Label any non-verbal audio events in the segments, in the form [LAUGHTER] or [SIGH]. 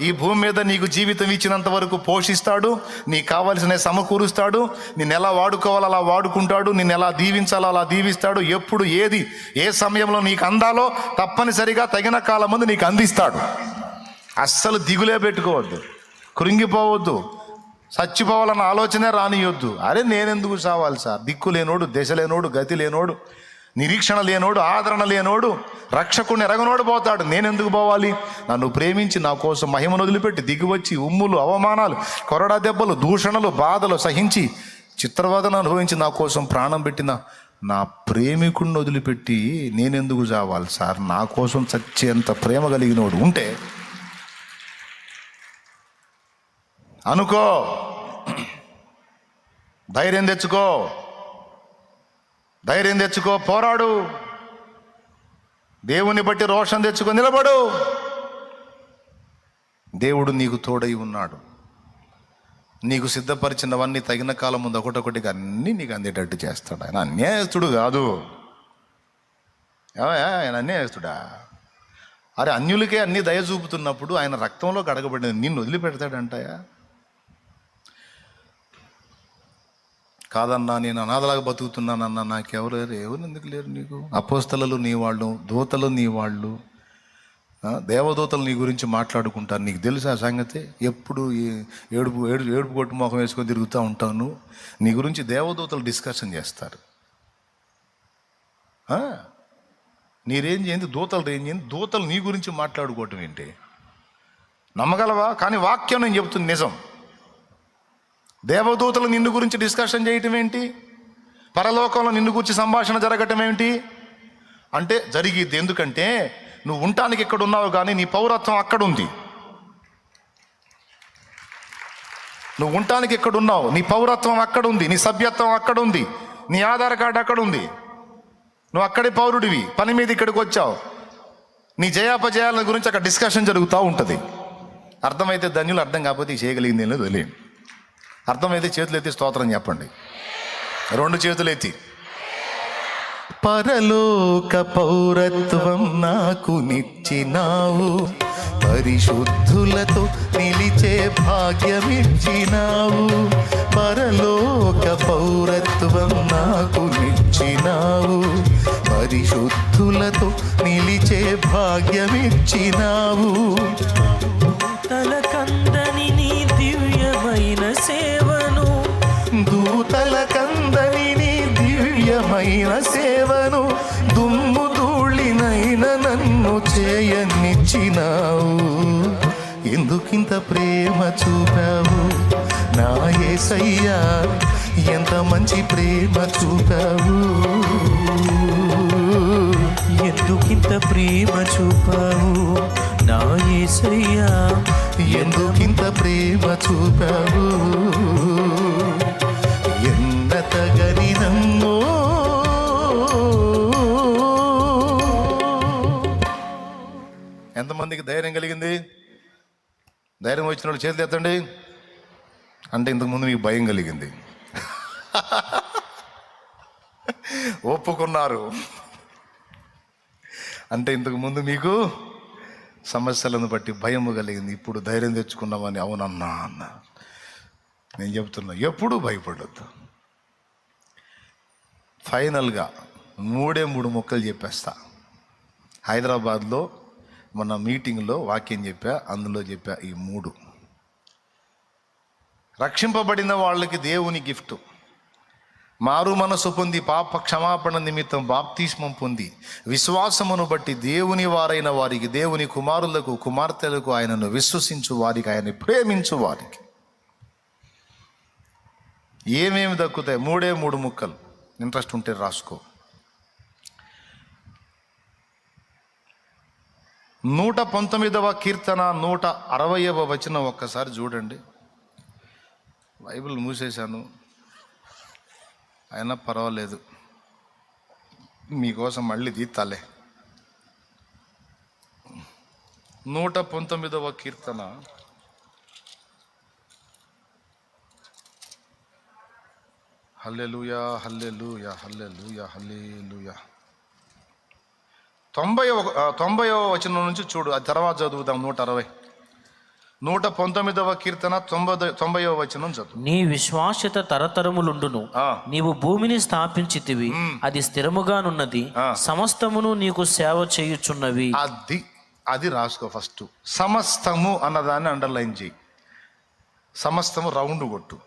ఈ భూమి మీద నీకు జీవితం ఇచ్చినంత వరకు పోషిస్తాడు నీకు కావలసిన సమకూరుస్తాడు నేను ఎలా వాడుకోవాలో అలా వాడుకుంటాడు నేను ఎలా దీవించాలో అలా దీవిస్తాడు ఎప్పుడు ఏది ఏ సమయంలో నీకు అందాలో తప్పనిసరిగా తగిన కాలం ముందు నీకు అందిస్తాడు. అస్సలు దిగులే పెట్టుకోవద్దు కృంగిపోవద్దు చచ్చిపోవాలన్న ఆలోచనే రానియొద్దు. అరే నేనెందుకు చావాలి సార్? దిక్కు లేనోడు దశ లేనోడు గతి లేనోడు. నిరీక్షణ లేనోడు ఆదరణ లేనోడు రక్షకుని ఎరగనోడు పోతాడు. నేనెందుకు పోవాలి? నన్ను ప్రేమించి నా కోసం మహిమను వదిలిపెట్టి దిగివచ్చి ఉమ్ములు అవమానాలు కొరడా దెబ్బలు దూషణలు బాధలు సహించి చిత్రవాదన అనుభవించి నా కోసం ప్రాణం పెట్టిన నా ప్రేమికుడిని వదిలిపెట్టి నేనెందుకు చావాలి సార్? నా కోసం చచ్చేంత ప్రేమ కలిగినోడు ఉంటే అనుకో ధైర్యం తెచ్చుకో. ధైర్యం తెచ్చుకో పోరాడు. దేవుని బట్టి రోషం తెచ్చుకో నిలబడు. దేవుడు నీకు తోడై ఉన్నాడు. నీకు సిద్ధపరిచినవన్నీ తగిన కాలం ముందు ఒకటొకటిగా అన్నీ నీకు అందేటట్టు చేస్తాడు. ఆయన అన్యాయస్తుడు కాదు. ఆయన అన్యాయస్తుడా? అరే అన్యులకే అన్ని దయ చూపుతున్నప్పుడు ఆయన రక్తంలో కడగబడిన నిన్ను వదిలిపెడతాడంటాయా కాదన్నా నేను అనాథలాగా బతుకుతున్నానన్నా నాకెవరు ఎవరు ఎందుకు లేరు నీకు? అపోస్తలలు నీ వాళ్ళు దూతలు నీ వాళ్ళు. దేవదూతలు నీ గురించి మాట్లాడుకుంటారు. నీకు తెలుసా ఆ సంగతి? ఎప్పుడు ఈ ఏడుపు ఏడు ఏడుపు కొట్టు మొఖం వేసుకొని తిరుగుతూ ఉంటాను. నీ గురించి దేవదూతలు డిస్కషన్ చేస్తారు. నీరేం నీ రేంజ్ ఏంది? దూతలు రేంజ్ ఏంది? దూతలు నీ గురించి మాట్లాడుకోవటం ఏంటి? నమ్మగలవా? కానీ వాక్యం నేను చెబుతుంది నిజం. దేవదూతలు నిన్ను గురించి డిస్కషన్ చేయటం ఏంటి? పరలోకంలో నిన్ను గురించి సంభాషణ జరగటం ఏంటి అంటే జరిగిద్ది ఎందుకంటే నువ్వు ఉండటానికి ఇక్కడ ఉన్నావు కానీ నీ పౌరత్వం అక్కడ ఉంది. నువ్వు ఉండటానికి ఇక్కడ ఉన్నావు? నీ పౌరత్వం అక్కడ ఉంది. నీ సభ్యత్వం అక్కడ ఉంది. నీ ఆధార్ కార్డు అక్కడ ఉంది. నువ్వు అక్కడే పౌరుడివి. పని మీద ఇక్కడికి వచ్చావు. నీ జయాపజయాల గురించి అక్కడ డిస్కషన్ జరుగుతూ ఉంటుంది. అర్థమైతే ధన్యులు అర్థం కాకపోతే చేయగలిగింది ఏం అర్థమైతే చేతులు ఎత్తి స్తోత్రం చెప్పండి. రెండు చేతులు ఎత్తి పరలోక పౌరత్వం నాకు నిచ్చినావు. పరిశుద్ధులతో నిలిచే భాగ్యమిచ్చినావు. పరలోక పౌరత్వం నాకు నిచ్చినావు. పరిశుద్ధులతో నిలిచే భాగ్యమిచ్చినావు. దివ్యమైన సేవను దుమ్ము ధూళినైన నన్ను చేయనిచ్చినావు. ఎందుకింత ప్రేమ చూపావు? నా యేసయ్యా ఎంత మంచి ప్రేమ చూపావు? ఎందుకింత ప్రేమ చూపావు? నా యేసయ్యా ఎందుకింత ప్రేమ చూపావు? ఎన్నతగని నమ్మో ఎంతమందికి ధైర్యం కలిగింది. ధైర్యం వచ్చిన వాళ్ళు చేతులు ఎత్తండి. అంటే ఇంతకుముందు మీకు భయం కలిగింది. [LAUGHS] ఒప్పుకున్నారు. అంటే ఇంతకుముందు మీకు సమస్యలను బట్టి భయం కలిగింది. ఇప్పుడు ధైర్యం తెచ్చుకున్నామని అవునన్నా అన్న. నేను చెప్తున్నా ఎప్పుడూ భయపడొద్దు. ఫైనల్గా మూడే మూడు మొక్కలు చెప్పేస్తా. హైదరాబాద్లో మన మీటింగ్లో వాక్యం చెప్పా అందులో చెప్పా ఈ మూడు. రక్షింపబడిన వాళ్ళకి దేవుని గిఫ్ట్. మారు మనసు పొంది పాప క్షమాపణ నిమిత్తం బాప్తీష్మం పొంది విశ్వాసమును బట్టి దేవుని వారైన వారికి దేవుని కుమారులకు కుమార్తెలకు ఆయనను విశ్వసించు వారికి ఆయన్ని ప్రేమించు వారికి. ఏమేమి దక్కుతాయి? మూడే మూడు ముక్కలు. ఇంట్రెస్ట్ ఉంటే రాసుకో. నూట పంతొమ్మిదవ కీర్తన నూట అరవయవ వచనం ఒక్కసారి చూడండి. బైబిల్ మూసేశాను. అయినా పర్వాలేదు. మీకోసం మళ్ళీ తీస్తాలే. నూట పంతొమ్మిదవ కీర్తన. Hallelujah hallelujah hallelujah hallelujah. తొంభై ఒక ఆ, తొంభైవ వచనం నుంచి చూడు ఆ తర్వాత చదువుదాం నూట అరవై. నూట పంతొమ్మిదవ కీర్తన తొంభై తొంభైవ వచనం చదువు. నీ విశ్వాస్యత తరతరములుండును. నీవు భూమిని స్థాపించితివి. అది స్థిరముగానున్నది. సమస్తమును నీకు సేవ చేయుచున్నవి. అది అది రాసుకో ఫస్ట్. సమస్తము అన్నదాన్ని అండర్లైన్ చేయి. సమస్తము రౌండ్ కొట్టు.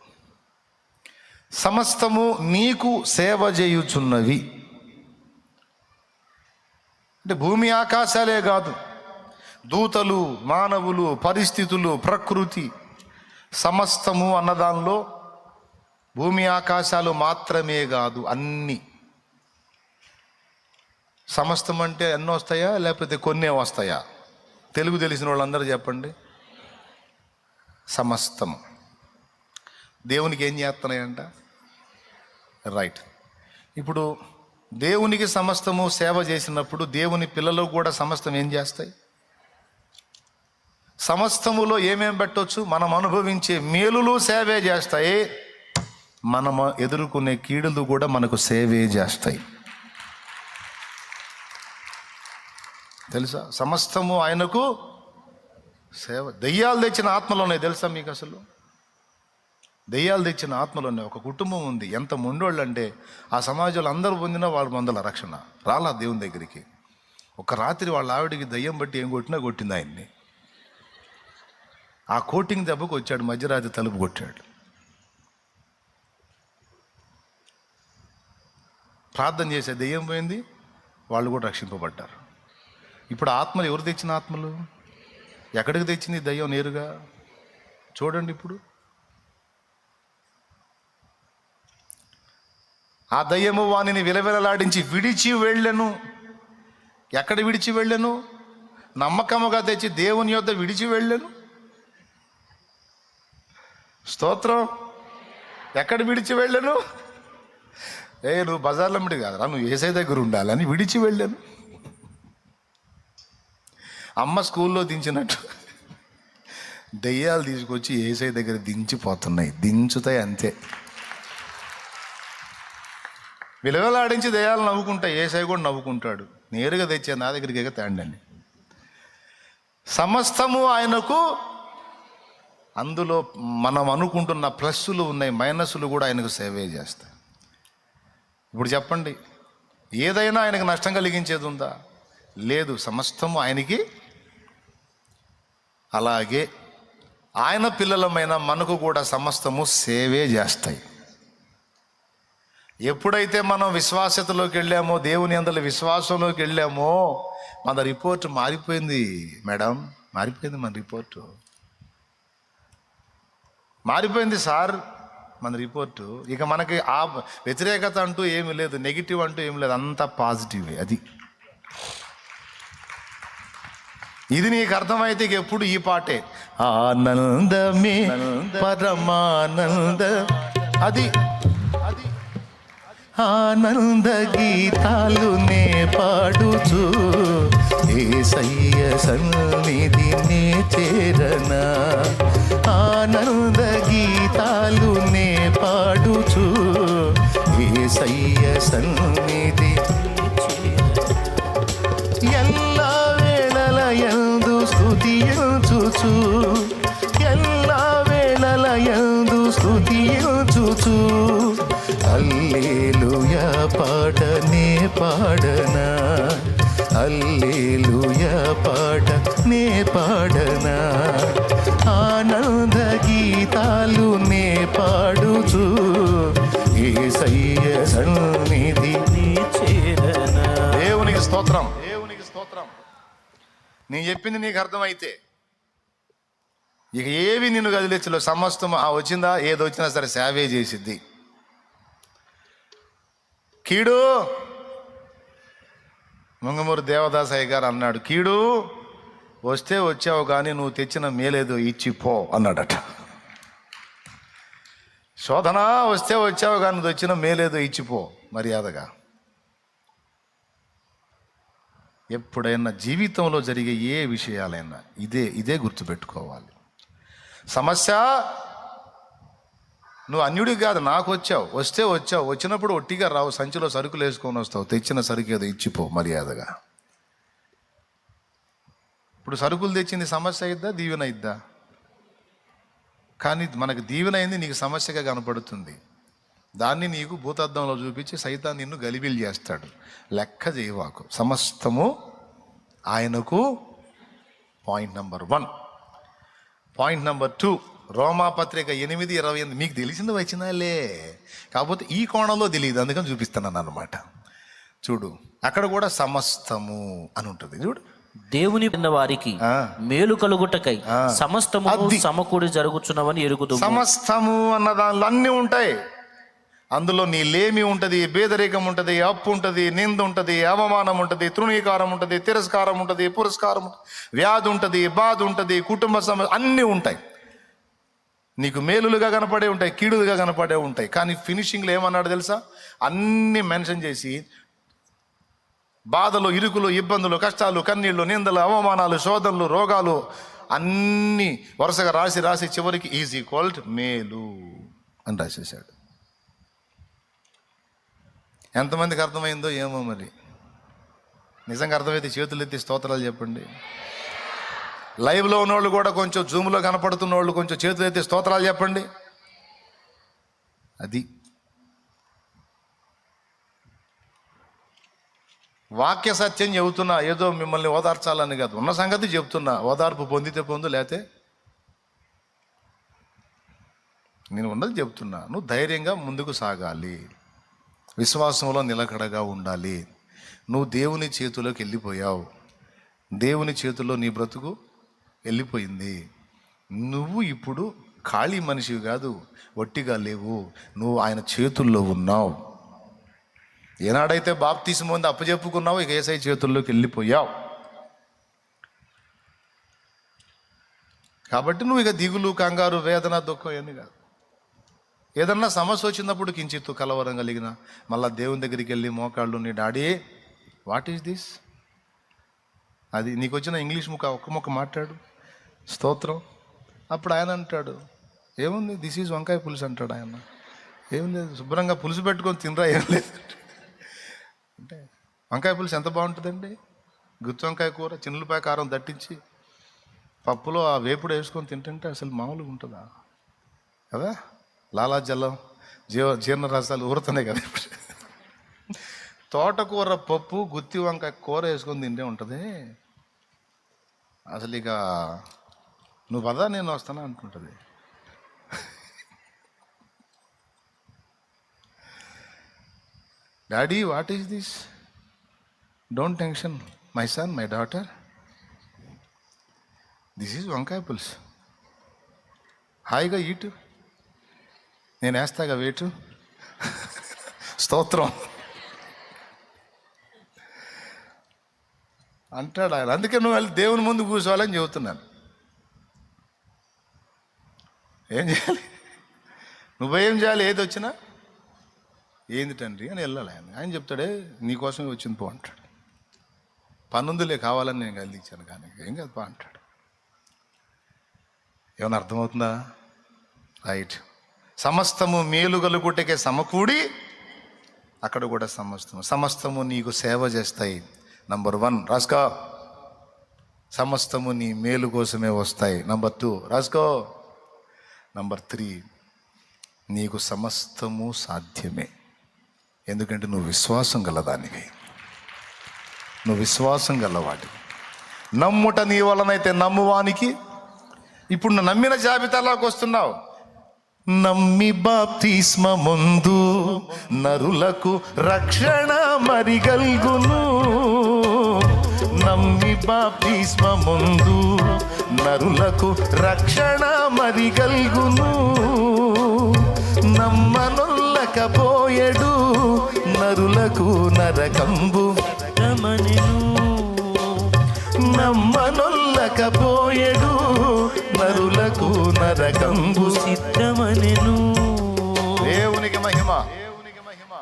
సమస్తము నీకు సేవ చేయుచున్నవి. అంటే భూమి ఆకాశాలే కాదు. దూతలు మానవులు పరిస్థితులు ప్రకృతి సమస్తము అన్నదానిలో భూమి ఆకాశాలు మాత్రమే కాదు అన్నీ. సమస్తం అంటే ఎన్నో వస్తాయా లేకపోతే కొన్నే వస్తాయా? తెలుగు తెలిసిన వాళ్ళందరూ చెప్పండి. సమస్తం. దేవునికి ఏం చేస్తున్నాయంట? రైట్. ఇప్పుడు దేవునికి సమస్తము సేవ చేసినప్పుడు దేవుని పిల్లలు కూడా సమస్తం ఏం చేస్తాయి? సమస్తములో ఏమేం పెట్టవచ్చు మనం అనుభవించే మేలులు సేవే చేస్తాయి. మనం ఎదుర్కొనే కీడులు కూడా మనకు సేవే చేస్తాయి. తెలుసా? సమస్తము ఆయనకు సేవ. దెయ్యాలు తెచ్చిన ఆత్మలు ఉన్నాయి. తెలుసా మీకు అసలు? దెయ్యాలు తెచ్చిన ఆత్మలు ఉన్నాయి ఒక కుటుంబం ఉంది. ఎంత మొండోళ్ళు అంటే ఆ సమాజంలో అందరూ పొందినా వాళ్ళు మందల రక్షణ. రాలా దేవుని దగ్గరికి. ఒక రాత్రి వాళ్ళ ఆవిడికి దయ్యం బట్టి ఏం కొట్టినా కొట్టింది ఆయన్ని. ఆ కోటింగ్ దెబ్బకు వచ్చాడు మధ్యరాత్రి తలుపు కొట్టాడు. ప్రార్థన చేసే దెయ్యం పోయింది వాళ్ళు కూడా రక్షింపబడ్డారు. ఇప్పుడు ఆత్మలు ఎవరు తెచ్చిన ఆత్మలు? ఎక్కడికి తెచ్చింది దయ్యం నేరుగా? చూడండి ఇప్పుడు. ఆ దయ్యము వానిని విలవిలలాడించి విడిచి వెళ్ళెను. ఎక్కడ విడిచి వెళ్ళెను? నమ్మకముగా తెచ్చి దేవుని యొద్ద విడిచి వెళ్ళెను. స్తోత్రం. ఎక్కడ విడిచి వెళ్ళాను? ఏ నువ్వు బజార్లో మిడి కాదురా నువ్వు ఏసై దగ్గర ఉండాలని విడిచి వెళ్ళాను. అమ్మ స్కూల్లో దించినట్టు. దెయ్యాలు తీసుకొచ్చి ఏసై దగ్గర దించిపోతున్నాయి. దించుతాయి అంతే. విలువలాడించి దయాలు నవ్వుకుంటా ఏసై కూడా నవ్వుకుంటాడు. నేరుగా తెచ్చే నా దగ్గరికి ఎగ తేండండి సమస్తము ఆయనకు అందులో మనం అనుకుంటున్న ప్లస్సులు ఉన్నాయి మైనస్లు కూడా ఆయనకు సేవే చేస్తాయి. ఇప్పుడు చెప్పండి ఏదైనా ఆయనకు నష్టం కలిగించేది ఉందా? లేదు సమస్తము ఆయనకి అలాగే ఆయన పిల్లలమైన మనకు కూడా సమస్తము సేవే చేస్తాయి. ఎప్పుడైతే మనం విశ్వాసతలోకి వెళ్ళామో దేవుని అందరి విశ్వాసంలోకి వెళ్ళామో మన రిపోర్ట్ మారిపోయింది మేడం. మారిపోయింది మన రిపోర్టు. మారిపోయింది సార్ మన రిపోర్టు. ఇక మనకి ఆ వ్యతిరేకత అంటూ ఏమీ లేదు నెగిటివ్ అంటూ ఏమి లేదు అంతా పాజిటివే అది. ఇది నీకు అర్థమైతే ఇక ఎప్పుడు ఈ పాటే. ఆనందమే పరమానంద అది అది. ఆనంద గీతాలు నే పాడుచు. ఏసయ్య సన్నిధి నే చేరనా. ఆనంద గీతాలు నే పాడుచు. ఏసయ్య సన్నిధి పాడనా? అల్లేలుయ పాట నే పాడనా? ఆనంద గీతాలు నే పాడుచు ఏ సయ్య సన్నిధి దేవునికి స్తోత్రం. దేవునికి స్తోత్రం. నేను చెప్పింది నీకు అర్థమైతే ఇక ఏవి నిన్ను కదిలించలో సమస్తం ఆ వచ్చిందా ఏదో ఏదొచ్చినా సరే సేవే చేసిద్ది. కీడు ముంగమూరు దేవదాసయ్య గారు అన్నాడు కీడు వస్తే వచ్చావు కానీ నువ్వు తెచ్చిన మేలేదో ఇచ్చి పో అన్నాడట. శోధన వస్తే వచ్చావు కానీ నువ్వు వచ్చిన మేలేదో ఇచ్చిపో మర్యాదగా. ఎప్పుడైనా జీవితంలో జరిగే ఏ విషయాలైనా ఇదే ఇదే గుర్తుపెట్టుకోవాలి. సమస్య నువ్వు అన్యుడికి కాదు నాకు వచ్చావు. వస్తే వచ్చావు. వచ్చినప్పుడు ఒట్టిగా రావు. సంచిలో సరుకులు వేసుకొని వస్తావు. తెచ్చిన సరుకు ఏదో ఇచ్చిపో మర్యాదగా. ఇప్పుడు సరుకులు తెచ్చింది సమస్య అయిద్దా దీవెన అయిద్దా? కానీ మనకు దీవెన అయింది నీకు సమస్యగా కనపడుతుంది. దాన్ని నీకు భూతద్దంలో చూపించి సైతాన్ని నిన్ను గలిబిలు చేస్తాడు. లెక్క చేయవాకు సమస్తము ఆయనకు point number one. Point number two. రోమాపత్రిక ఎనిమిది ఇరవై ఎనిమిది. మీకు తెలిసింది వచ్చినాలే. కాకపోతే ఈ కోణంలో తెలియదు. అందుకని చూపిస్తున్నాను అనమాట చూడు అక్కడ కూడా సమస్తము అని ఉంటుంది. చూడు. దేవుని విన్న వారికి. మేలు కలుగుటకై సమస్తము. సమకూడి జరుగుచున్నవని ఎరుగుదు సమస్తము అన్న దానిలో అన్నీ ఉంటాయి. అందులో నీ లేమి ఉంటుంది పేదరికం ఉంటుంది అప్పు ఉంటుంది నింద ఉంటుంది అవమానం ఉంటుంది తృణీకారం ఉంటుంది తిరస్కారం ఉంటుంది పురస్కారం ఉంటుంది, వ్యాధి ఉంటుంది బాధ ఉంటుంది కుటుంబ సమస్య అన్నీ ఉంటాయి. నీకు మేలులుగా కనపడే ఉంటాయి కీడులుగా కనపడే ఉంటాయి. కానీ ఫినిషింగ్లో ఏమన్నాడు తెలుసా? అన్నీ మెన్షన్ చేసి బాధలు ఇరుకులు ఇబ్బందులు కష్టాలు కన్నీళ్ళు నిందలు అవమానాలు శోధనలు రోగాలు అన్నీ వరుసగా రాసి రాసి చివరికి ఈజ్ ఈక్వల్ మేలు అని రాసేసాడు ఎంతమందికి అర్థమైందో ఏమో మరి. నిజంగా అర్థమైతే చేతులు ఎత్తి స్తోత్రాలు చెప్పండి. లైవ్లో ఉన్నోళ్ళు కూడా కొంచెం జూమ్లో కనపడుతున్న వాళ్ళు కొంచెం చేతులు అయితే స్తోత్రాలు చెప్పండి. అది. వాక్య సత్యం చెబుతున్నా ఏదో మిమ్మల్ని ఓదార్చాలని కాదు. ఉన్న సంగతి చెప్తున్నా ఓదార్పు పొందితే పొందు లేతే నేను ఉన్నది చెప్తున్నా నువ్వు ధైర్యంగా ముందుకు సాగాలి. విశ్వాసంలో నిలకడగా ఉండాలి. నువ్వు దేవుని చేతిలోకి వెళ్ళిపోయావు. దేవుని చేతుల్లో నీ బ్రతుకు వెళ్ళిపోయింది. నువ్వు ఇప్పుడు ఖాళీ మనిషివి కాదు ఒట్టిగా లేవు. నువ్వు ఆయన చేతుల్లో ఉన్నావు. ఏనాడైతే బాప్తీసం ముందు అప్పచెప్పుకున్నావు ఇక ఏసై చేతుల్లోకి వెళ్ళిపోయావు. కాబట్టి నువ్వు ఇక దిగులు కంగారు వేదన దుఃఖం ఏమి కాదు. ఏదన్నా సమస్య వచ్చినప్పుడు కించిత్తు కలవరం కలిగిన మళ్ళీ దేవుని దగ్గరికి వెళ్ళి మోకాళ్ళు నీ డాడీ వాట్ ఈస్ దిస్ అది నీకు వచ్చిన ఇంగ్లీష్ ముక్క ఒక్క ముఖ మాట్లాడు. స్తోత్రం. అప్పుడు ఆయన అంటాడు ఏముంది? దిస్ ఈజ్ వంకాయ పులుసు అంటాడు ఆయన. ఏం లేదు శుభ్రంగా పులుసు పెట్టుకొని తినరా? ఏం లేదు అంటే వంకాయ పులుసు ఎంత బాగుంటుందండి? గుత్తి వంకాయ కూర చిన్నులపాయ కారం దట్టించి పప్పులో ఆ వేపుడు వేసుకొని తింటుంటే అసలు మామూలుగా ఉంటుందా? కదా? లాలాజలం జీవ జీర్ణ రసాలు ఊరుతున్నాయి కదా ఇప్పుడు. తోటకూర పప్పు గుత్తి వంకాయ కూర వేసుకొని తింటే ఉంటుంది. అసలు ఇక నువ్వు పదా నేను వస్తానా అనుకుంటుంది. Daddy what is this? Don't tension my son my daughter. This is వంకాయ పులుసు. హాయిగా ఈటు. నేను వేస్తాగా వేటు. స్తోత్రం. అంటాడు? ఆయన అందుకే నువ్వు వెళ్ళి దేవుని ముందు కూర్చోవాలని చెబుతున్నాను. ఏం చేయాలి? నువ్వేం చేయాలి? ఏది వచ్చినా? ఏంది తండ్రి అని వెళ్ళాలి ఆయన. ఆయన చెప్తాడే నీకోసమే వచ్చింది పో అంటాడు. పన్నుందులే కావాలని నేను కలిగించాను కానీ ఏం కాదు పో అంటాడు. ఏమైనా అర్థమవుతుందా? రైట్. సమస్తము మేలు కలుగుటకే సమకూడి అక్కడ కూడా సమస్తము. సమస్తము నీకు సేవ చేస్తాయి. నంబర్ వన్ రాసుకో. సమస్తము నీ మేలు కోసమే వస్తాయి. నంబర్ టూ రాసుకో. నంబర్ త్రీ నీకు సమస్తము సాధ్యమే. ఎందుకంటే నువ్వు విశ్వాసం గలదానివి నువ్వు విశ్వాసం గలవాడి నమ్ముట నీ వలనైతే నమ్మువానికి ఇప్పుడు నువ్వు నమ్మిన జాబితాలోకి వస్తున్నావు. నమ్మి బాప్తిస్మ ముందు నరులకు రక్షణ మరిగల్గును నమ్మి బాప్తిస్మ ముందు నరులకు రక్షణ మరిగల్గును నమ్మనొల్లకపోయెడు నరులకు నరకంబు. నమ్మనొల్లకపోయెడు నరులకు నరకంబు. సిద్ధమనెను. దేవునికి మహిమ.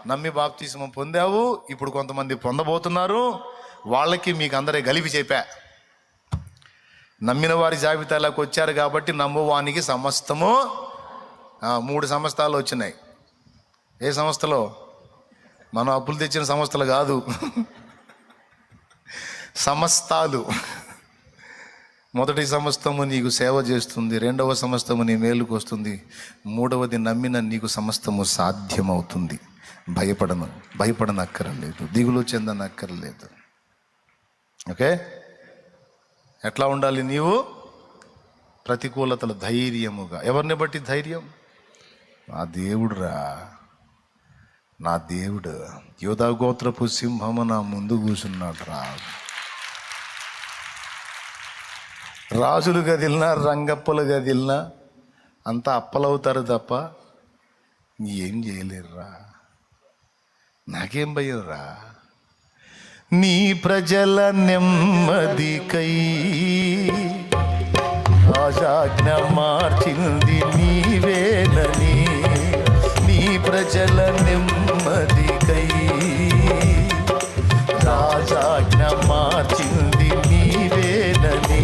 నమ్మి బాప్తిస్మం పొందావు. ఇప్పుడు కొంతమంది పొందబోతున్నారు. వాళ్ళకి మీకు అందరే గలిపి చెప్పా. నమ్మిన వారి జాబితాలోకి వచ్చారు కాబట్టి నమ్మువానికి సమస్తము మూడు సంస్థలు వచ్చినాయి. ఏ సంస్థలో? మనం అప్పులు తెచ్చిన సంస్థలు కాదు. సమస్తాలు. మొదటి సమస్తము నీకు సేవ చేస్తుంది రెండవ సమస్తము నీ మేలుకు వస్తుంది మూడవది నమ్మిన నీకు సమస్తము సాధ్యమవుతుంది. భయపడను భయపడనక్కర్లేదు దిగులు చెందనక్కర్లేదు. ఓకే? ఎట్లా ఉండాలి నీవు? ప్రతికూలతలు ధైర్యముగా. ఎవరిని బట్టి ధైర్యం? నా దేవుడురా. నా దేవుడు. యోధాగోత్రపు సింహము నా ముందు కూర్చున్నాడు రా రాజులు గదిలినా రంగప్పలు గదిలినా అంతా అప్పలవుతారు తప్ప ఏం చేయలేరురా. నాకేం భయం రా నీ ప్రజల నెమ్మదికై రాజాజ్ఞ మార్చింది నీవేనని నీ ప్రజల నెమ్మదికై రాజాజ్ఞ మార్చింది నీవేనని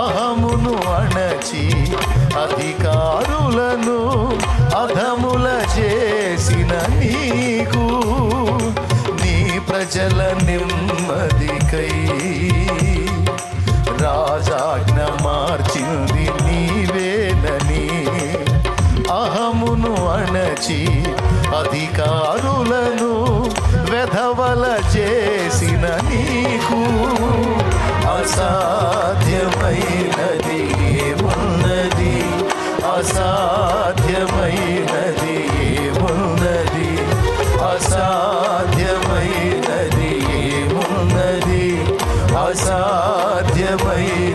అహమును అణచి అధికార అసాధ్యమైన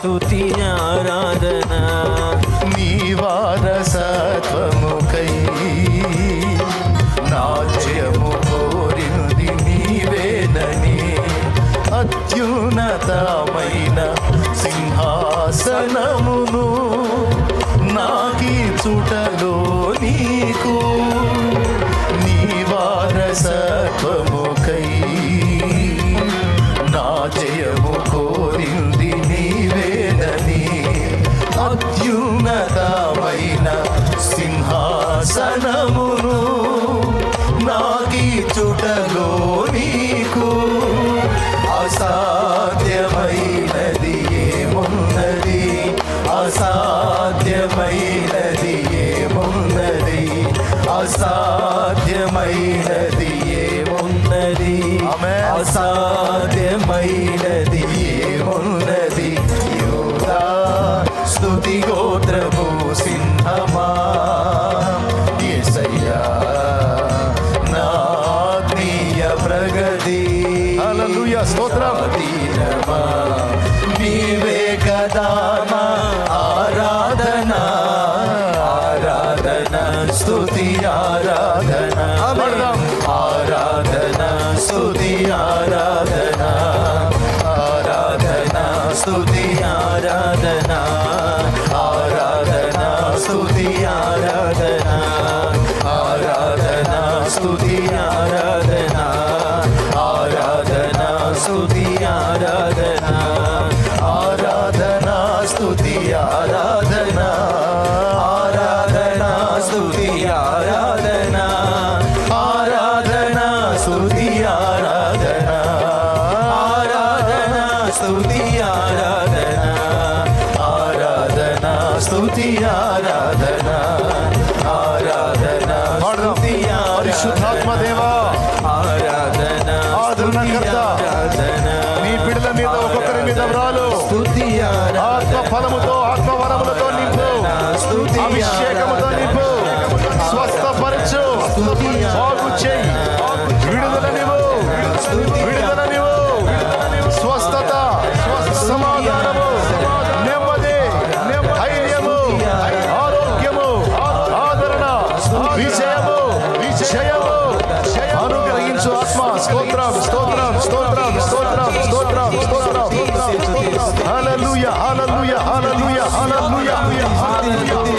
স্তুতি శాసనము ആരാധന స్తుతి ఆరాధన ఆరాధన స్తుతి ఆరాధన ఆరాధన పరిశుద్ధాత్మ దేవా స్తోత్రం స్తోత్రం స్తోత్రం స్తోత్రం స్తోత్రం స్తోత్రం హాలూయ హాలూయ హాలూయ హాలూయ హాలూయ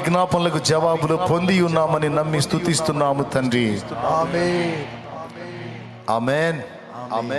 విజ్ఞాపనలకు జవాబులు పొంది ఉన్నామని నమ్మి స్తుతిస్తున్నాము తండ్రి. ఆమెన్. ఆమెన్.